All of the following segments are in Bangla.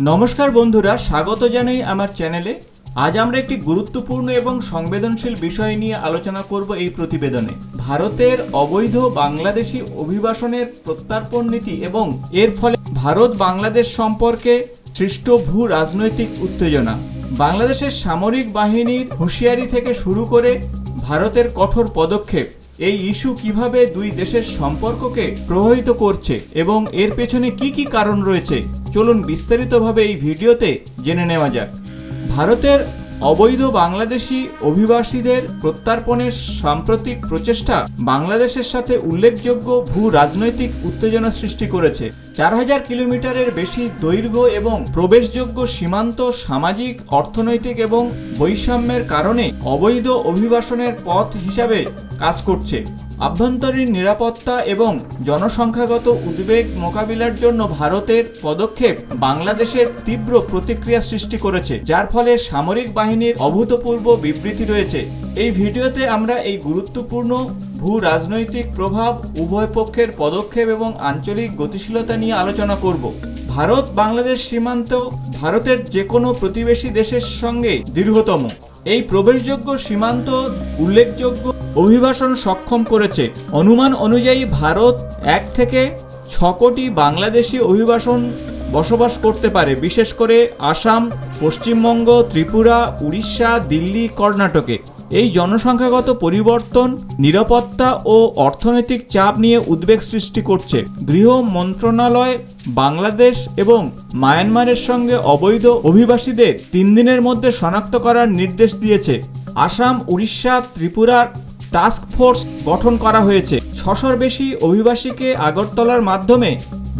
নমস্কার বন্ধুরা, স্বাগত জানাই আমার চ্যানেলে। আজ আমরা একটি গুরুত্বপূর্ণ এবং সংবেদনশীল বিষয় নিয়ে আলোচনা করব এই প্রতিবেদনে। ভারতের অবৈধ বাংলাদেশি অভিবাসনের প্রত্যার্পণ নীতি এবং এর ফলে ভারত বাংলাদেশ সম্পর্কে সৃষ্ট ভূ রাজনৈতিক উত্তেজনা। বাংলাদেশের সামরিক বাহিনীর হুঁশিয়ারি থেকে শুরু করে ভারতের কঠোর পদক্ষেপ এই ইস্যু কীভাবে দুই দেশের সম্পর্ককে প্রভাবিত করছে এবং এর পেছনে কি কি কারণ রয়েছে? চলুন বিস্তারিতভাবে এই ভিডিওতে জেনে নেওয়া যাক। ভারতের অবৈধ বাংলাদেশি অভিবাসীদের প্রত্যার্পণের সাম্প্রতিক প্রচেষ্টা বাংলাদেশের সাথে উল্লেখযোগ্য ভূ রাজনৈতিক উত্তেজনা সৃষ্টি করেছে। চার হাজার কিলোমিটারের বেশি দৈর্ঘ্য এবং প্রবেশযোগ্য সীমান্ত সামাজিক, অর্থনৈতিক এবং বৈষম্যের কারণে অবৈধ অভিবাসনের পথ হিসাবে কাজ করছে। আভ্যন্তরীণ নিরাপত্তা এবং জনসংখ্যাগত উদ্বেগ মোকাবিলার জন্য ভারতের পদক্ষেপ বাংলাদেশের তীব্র প্রতিক্রিয়া সৃষ্টি করেছে, যার ফলে সামরিক বাহিনীর অভূতপূর্ব বিবৃতি রয়েছে। এই ভিডিওতে আমরা এই গুরুত্বপূর্ণ ভূ রাজনৈতিক প্রভাব, উভয় পক্ষের পদক্ষেপ এবং আঞ্চলিক গতিশীলতা নিয়ে আলোচনা করব। ভারত, বাংলাদেশ সীমান্ত ভারতের যে কোনো প্রতিবেশী দেশের সঙ্গে দীর্ঘতম এই প্রবেশযোগ্য সীমান্ত উল্লেখযোগ্য অভিবাসন সক্ষম করেছে। অনুমান অনুযায়ী ভারত এক থেকে ছ কোটি বাংলাদেশি অভিবাসন বসবাস করতে পারে, বিশেষ করে আসাম, পশ্চিমবঙ্গ, ত্রিপুরা, উড়িষ্যা, দিল্লি, কর্ণাটকে। এই জনসংখ্যাগত পরিবর্তন, নিরাপত্তা ও অর্থনৈতিক চাপ নিয়ে উদ্বেগ সৃষ্টি করছে। গৃহ মন্ত্রণালয়, বাংলাদেশ এবং মায়ানমারের সঙ্গে অবৈধ অভিবাসীদের তিন দিনের মধ্যে শনাক্ত করার নির্দেশ দিয়েছে। আসাম, উড়িষ্যা, ত্রিপুরার টাস্ক ফোর্স গঠন করা হয়েছে। ছশোর বেশি অভিবাসীকে আগরতলার মাধ্যমে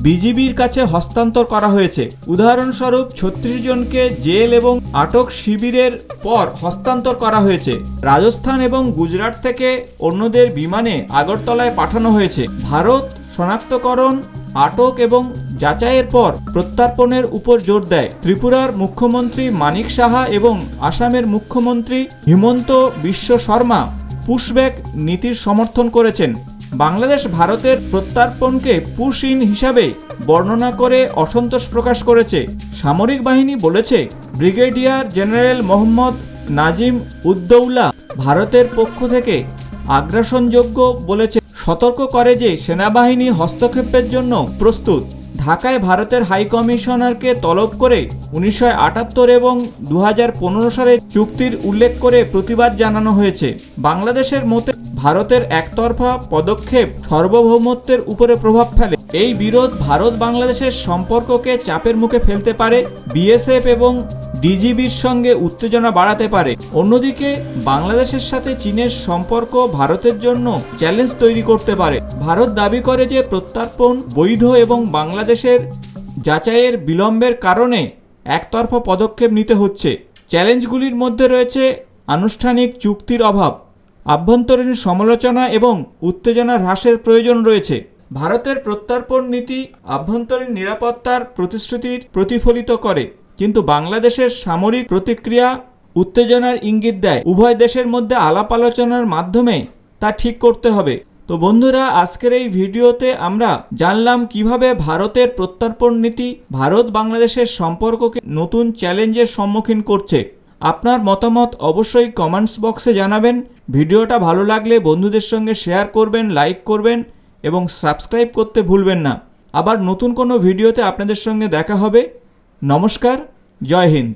বিজিবির কাছে হস্তান্তর করা হয়েছে। উদাহরণস্বরূপ, ছত্রিশ জনকে জেল এবং আটক শিবিরের পর হস্তান্তর করা হয়েছে। রাজস্থান এবং গুজরাট থেকে অন্যদের বিমানে আগরতলায় পাঠানো হয়েছে। ভারত শনাক্তকরণ, আটক এবং যাচাইয়ের পর প্রত্যার্পণের উপর জোর দেয়। ত্রিপুরার মুখ্যমন্ত্রী মানিক সাহা এবং আসামের মুখ্যমন্ত্রী হিমন্ত বিশ্ব শর্মা পুশব্যাক নীতির সমর্থন করেছেন। বাংলাদেশ ভারতের প্রত্যার্পণকে পুশ ইন হিসাবে বর্ণনা করে অসন্তোষ প্রকাশ করেছে। সামরিক বাহিনী বলেছে, ব্রিগেডিয়ার জেনারেল মোহাম্মদ নাজিম উদ্দৌলা ভারতের পক্ষ থেকে আগ্রাসনযোগ্য বলেছে। সতর্ক করে যে সেনাবাহিনী হস্তক্ষেপের জন্য প্রস্তুত। ঢাকায় ভারতের হাই কমিশনারকে তলব করে উনিশশো আটাত্তর এবং দু হাজার পনেরো সালে চুক্তির উল্লেখ করে প্রতিবাদ জানানো হয়েছে। বাংলাদেশের মতে ভারতের একতরফা পদক্ষেপ সার্বভৌমত্বের উপরে প্রভাব ফেলে। এই বিরোধ ভারত বাংলাদেশের সম্পর্ককে চাপের মুখে ফেলতে পারে, বিএসএফ এবং ডিজিবির সঙ্গে উত্তেজনা বাড়াতে পারে। অন্যদিকে, বাংলাদেশের সাথে চীনের সম্পর্ক ভারতের জন্য চ্যালেঞ্জ তৈরি করতে পারে। ভারত দাবি করে যে প্রত্যার্পণ বৈধ এবং বাংলাদেশের যাচাইয়ের বিলম্বের কারণে একতরফা পদক্ষেপ নিতে হচ্ছে। চ্যালেঞ্জগুলির মধ্যে রয়েছে আনুষ্ঠানিক চুক্তির অভাব আভ্যন্তরীণ সমালোচনা এবং উত্তেজনা হ্রাসের প্রয়োজন রয়েছে। ভারতের প্রত্যার্পণ নীতি আভ্যন্তরীণ নিরাপত্তার প্রতিশ্রুতির প্রতিফলিত করে, কিন্তু বাংলাদেশের সামরিক প্রতিক্রিয়া উত্তেজনার ইঙ্গিত দেয়। উভয় দেশের মধ্যে আলাপ আলোচনার মাধ্যমে তা ঠিক করতে হবে। তো বন্ধুরা, আজকের এই ভিডিওতে আমরা জানলাম কীভাবে ভারতের প্রত্যর্পণ নীতি ভারত বাংলাদেশের সম্পর্ককে নতুন চ্যালেঞ্জের সম্মুখীন করছে। আপনার মতামত অবশ্যই কমেন্টস বক্সে জানাবেন। ভিডিওটা ভালো লাগলে বন্ধুদের সঙ্গে শেয়ার করবেন লাইক করবেন এবং সাবস্ক্রাইব করতে ভুলবেন না। আবার নতুন কোনো ভিডিওতে আপনাদের সঙ্গে দেখা হবে। নমস্কার, জয় হিন্দ।